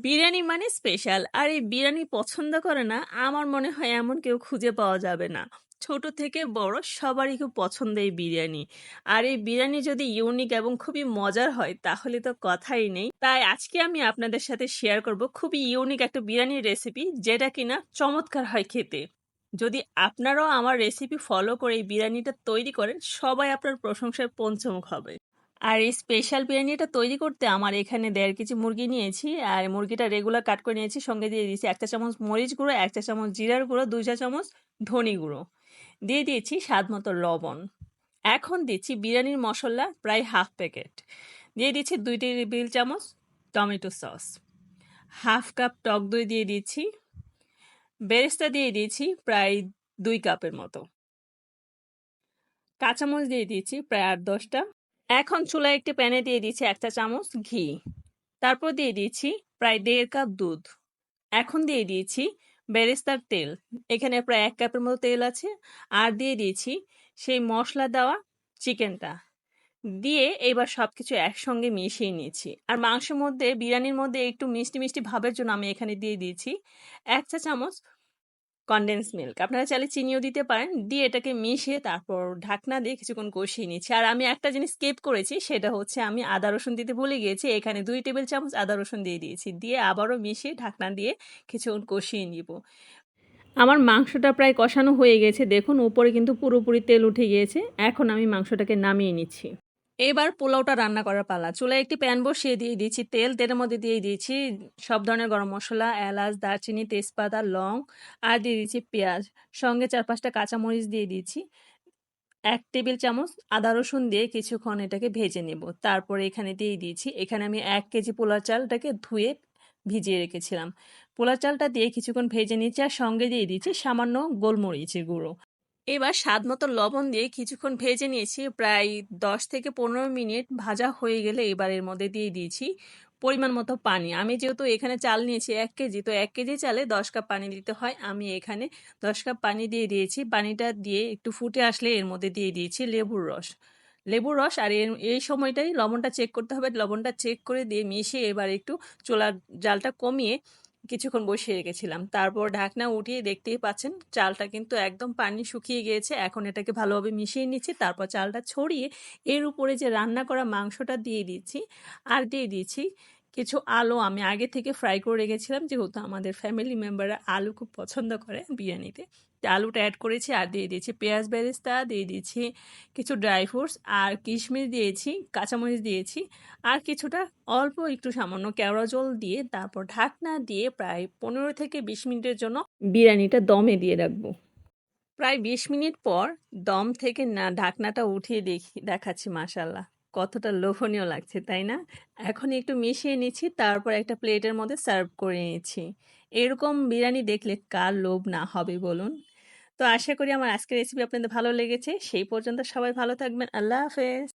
বিরিয়ানি মানে স্পেশাল। আর এই বিরিয়ানি পছন্দ করে না, আমার মনে হয় এমন কেউ খুঁজে পাওয়া যাবে না। ছোট থেকে বড় সবারই খুব পছন্দ এই বিরিয়ানি। আর এই বিরিয়ানি যদি ইউনিক এবং খুবই মজার হয় তাহলে তো কথাই নেই। তাই আজকে আমি আপনাদের সাথে শেয়ার করব খুবই ইউনিক একটা বিরিয়ানির রেসিপি যেটা কিনা চমৎকার হয় খেতে। যদি আপনারাও আমার রেসিপি ফলো করে এই বিরিয়ানিটা তৈরি করেন সবাই আপনার প্রশংসায় পঞ্চমুখ হবে। আর এই স্পেশাল বিরিয়ানিটা তৈরি করতে আমার এখানে দেড় কেজি মুরগি নিয়েছি, আর মুরগিটা রেগুলার কাট করে নিয়েছি, সঙ্গে দিয়ে দিয়েছি এক চা চামচ মরিচ গুঁড়ো, এক চা চামচ জিরার গুঁড়ো, দুই চা চামচ ধনি গুঁড়ো। দিয়ে দিয়েছি স্বাদ মতো লবণ। এখন দিচ্ছি বিরিয়ানির মশলা প্রায় হাফ প্যাকেট দিয়ে দিচ্ছি দুই টেবিল চামচ টমেটো সস। হাফ কাপ টক দই দিয়ে দিচ্ছি। বেরেস্তা দিয়ে দিয়েছি প্রায় দুই কাপের মতো। কাঁচামচ দিয়ে দিয়েছি প্রায় আট দশটা। এখন চুলায় একটি প্যানে দিয়ে দিচ্ছি একটা চামচ ঘি। তারপর দিয়ে দিচ্ছি প্রায় দেড় কাপ দুধ। এখন দিয়ে দিয়েছি বেরেস্তার তেল। এখানে প্রায় এক কাপের মতো তেল আছে। আর দিয়ে দিয়েছি সেই মশলা দেওয়া চিকেনটা। দিয়ে এবার সব কিছু একসঙ্গে মিশিয়ে নিয়েছি আর মাংসের মধ্যে, বিরিয়ানির মধ্যে একটু মিষ্টি মিষ্টি ভাবের জন্য আমি এখানে দিয়ে দিয়েছি এক চা চামচ কনডেন্স মিল্ক আপনারা চাইলে চিনিও দিতে পারেন। দিয়ে এটাকে মিশিয়ে তারপর ঢাকনা দিয়ে কিছুক্ষণ কষিয়ে নিচ্ছি। আর আমি একটা জিনিস স্কেপ করেছি, সেটা হচ্ছে আমি আদা রসুন দিতে ভুলে গিয়েছি। এখানে দুই টেবিল চামচ আদা রসুন দিয়ে দিয়েছি। দিয়ে আবারও মিশিয়ে ঢাকনা দিয়ে কিছুক্ষণ কষিয়ে নিব। আমার মাংসটা প্রায় কষানো হয়ে গেছে। দেখুন, উপরে কিন্তু পুরোপুরি তেল উঠে গিয়েছে। এখন আমি মাংসটাকে নামিয়ে নিচ্ছি। এবার পোলাওটা রান্না করার পালা। চুলায় একটি প্যান বসিয়ে দিয়ে দিয়েছি তেল, তেলের মধ্যে দিয়ে দিয়েছি সব ধরনের গরম মশলা, এলাচ, দারচিনি, তেজপাতা, লং আর দিয়ে দিয়েছি পেঁয়াজ। সঙ্গে চার পাঁচটা কাঁচামরিচ দিয়ে দিয়েছি এক টেবিল চামচ আদা রসুন দিয়ে কিছুক্ষণ এটাকে ভেজে নেব। তারপরে এখানে দিয়ে দিয়েছি এখানে আমি এক কেজি পোলার চালটাকে ধুয়ে ভিজিয়ে রেখেছিলাম। পোলার চালটা দিয়ে কিছুক্ষণ ভেজে নিয়েছি আর সঙ্গে দিয়ে দিয়েছি সামান্য গোলমরিচের গুঁড়ো। এবার স্বাদ মতো লবণ দিয়ে কিছুক্ষণ ভেজে নিয়েছি। প্রায় দশ থেকে পনেরো মিনিট ভাজা হয়ে গেলে এবার এর মধ্যে দিয়ে দিয়েছি পরিমাণ মতো পানি। আমি যেহেতু এখানে চাল নিয়েছি এক কেজি, তো এক কেজি চালে দশ কাপ পানি দিতে হয়। আমি এখানে দশ কাপ পানি দিয়ে দিয়েছি। পানিটা দিয়ে একটু ফুটে আসলে এর মধ্যে দিয়ে দিয়েছি লেবুর রস। লেবুর রস আর এর, এই সময়টাই লবণটা চেক করতে হবে। লবণটা চেক করে দিয়ে মিশিয়ে এবার একটু চোলার জালটা কমিয়ে কিছুক্ষণ বসিয়ে রেখেছিলাম। তারপর ঢাকনা উঠিয়ে দেখতেই পাচ্ছেন, চালটা কিন্তু একদম পানি শুকিয়ে গিয়েছে। এখন এটাকে ভালোভাবে মিশিয়ে নিচ্ছি, তারপর চালটা ছড়িয়ে এর উপরে যে রান্না করা মাংসটা দিয়ে দিচ্ছি আর দিয়ে দিচ্ছি কিছু আলু আমি আগে থেকে ফ্রাই করে রেখেছিলাম, যেহেতু আমাদের ফ্যামিলি মেম্বাররা আলু খুব পছন্দ করে বিরিয়ানিতে। আলুটা অ্যাড করেছি আর দিয়ে দিয়েছি পেঁয়াজ বেরেস্তা, দিয়ে দিয়েছি কিছু ড্রাই ফ্রুটস আর কিশমিশ দিয়েছি, কাঁচামরিচ দিয়েছি, আর কিছুটা অল্প একটু সামান্য কেওড়া জল দিয়ে তারপর ঢাকনা দিয়ে প্রায় পনেরো থেকে বিশ মিনিটের জন্য বিরিয়ানিটা দমে দিয়ে রাখব। প্রায় বিশ মিনিট পর দম থেকে না ঢাকনাটা উঠিয়ে দেখি, দেখাচ্ছি মাসাল্লাহ কতটা লোভনীয় লাগছে, তাই না? এখন একটু মিশিয়ে নিচ্ছি, তারপর একটা প্লেটের মধ্যে সার্ভ করে নিয়েছি এরকম বিরিয়ানি দেখলে কার লোভ না হবে বলুন? তো আশা করি আমার আজকের রেসিপি আপনাদের ভালো লেগেছে। সেই পর্যন্ত সবাই ভালো থাকবেন। আল্লাহ হাফেজ।